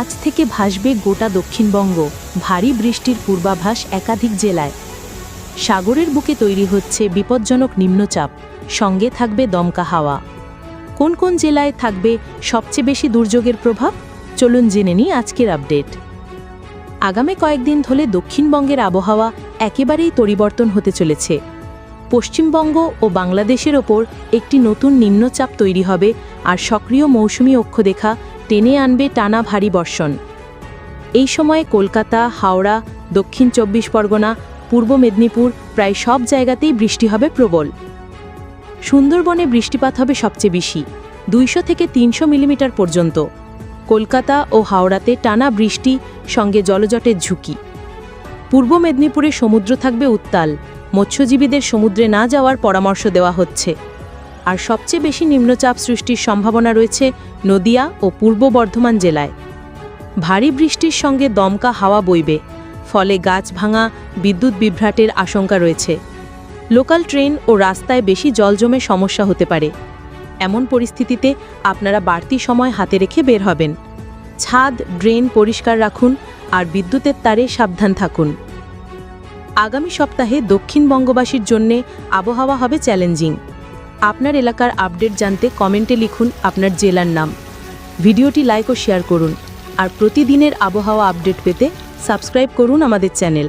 আজ থেকে ভাসবে গোটা দক্ষিণবঙ্গ। ভারী বৃষ্টির পূর্বাভাস একাধিক জেলায়। সাগরের বুকে তৈরি হচ্ছে বিপজ্জনক নিম্নচাপ। সঙ্গে থাকবে দমকা হাওয়া। কোন কোন জেলায় থাকবে সবচেয়ে বেশি দুর্যোগের প্রভাব? চলুন জেনে নিই আজকের আপডেট। আগামী কয়েকদিন ধরে দক্ষিণবঙ্গের আবহাওয়া একেবারেই পরিবর্তন হতে চলেছে। পশ্চিমবঙ্গ ও বাংলাদেশের ওপর একটি নতুন নিম্নচাপ তৈরি হবে আর সক্রিয় মৌসুমি অক্ষরেখা টেনে আনবে টানা ভারী বর্ষণ। এই সময়ে কলকাতা, হাওড়া, দক্ষিণ চব্বিশ পরগনা, পূর্ব মেদিনীপুর প্রায় সব জায়গাতেই বৃষ্টি হবে প্রবল। সুন্দরবনে বৃষ্টিপাত হবে সবচেয়ে বেশি, দুইশো থেকে তিনশো মিলিমিটার পর্যন্ত। কলকাতা ও হাওড়াতে টানা বৃষ্টি, সঙ্গে জলজটের ঝুঁকি। পূর্ব মেদিনীপুরে সমুদ্র থাকবে উত্তাল, মৎস্যজীবীদের সমুদ্রে না যাওয়ার পরামর্শ দেওয়া হচ্ছে। আর সবচেয়ে বেশি নিম্নচাপ সৃষ্টির সম্ভাবনা রয়েছে নদিয়া ও পূর্ব বর্ধমান জেলায়। ভারী বৃষ্টির সঙ্গে দমকা হাওয়া বইবে, ফলে গাছ ভাঙা, বিদ্যুৎ বিভ্রাটের আশঙ্কা রয়েছে। লোকাল ট্রেন ও রাস্তায় বেশি জল জমে সমস্যা হতে পারে। এমন পরিস্থিতিতে আপনারা বাড়তি সময় হাতে রেখে বের হবেন। ছাদ, ড্রেন পরিষ্কার রাখুন আর বিদ্যুতের তারে সাবধান থাকুন। আগামী সপ্তাহে দক্ষিণবঙ্গবাসীর জন্যে আবহাওয়া হবে চ্যালেঞ্জিং। আপনার এলাকার আপডেট জানতে কমেন্টে লিখুন আপনার জেলার নাম। ভিডিওটি লাইক ও শেয়ার করুন। আর প্রতিদিনের আবহাওয়া আপডেট পেতে সাবস্ক্রাইব করুন আমাদের চ্যানেল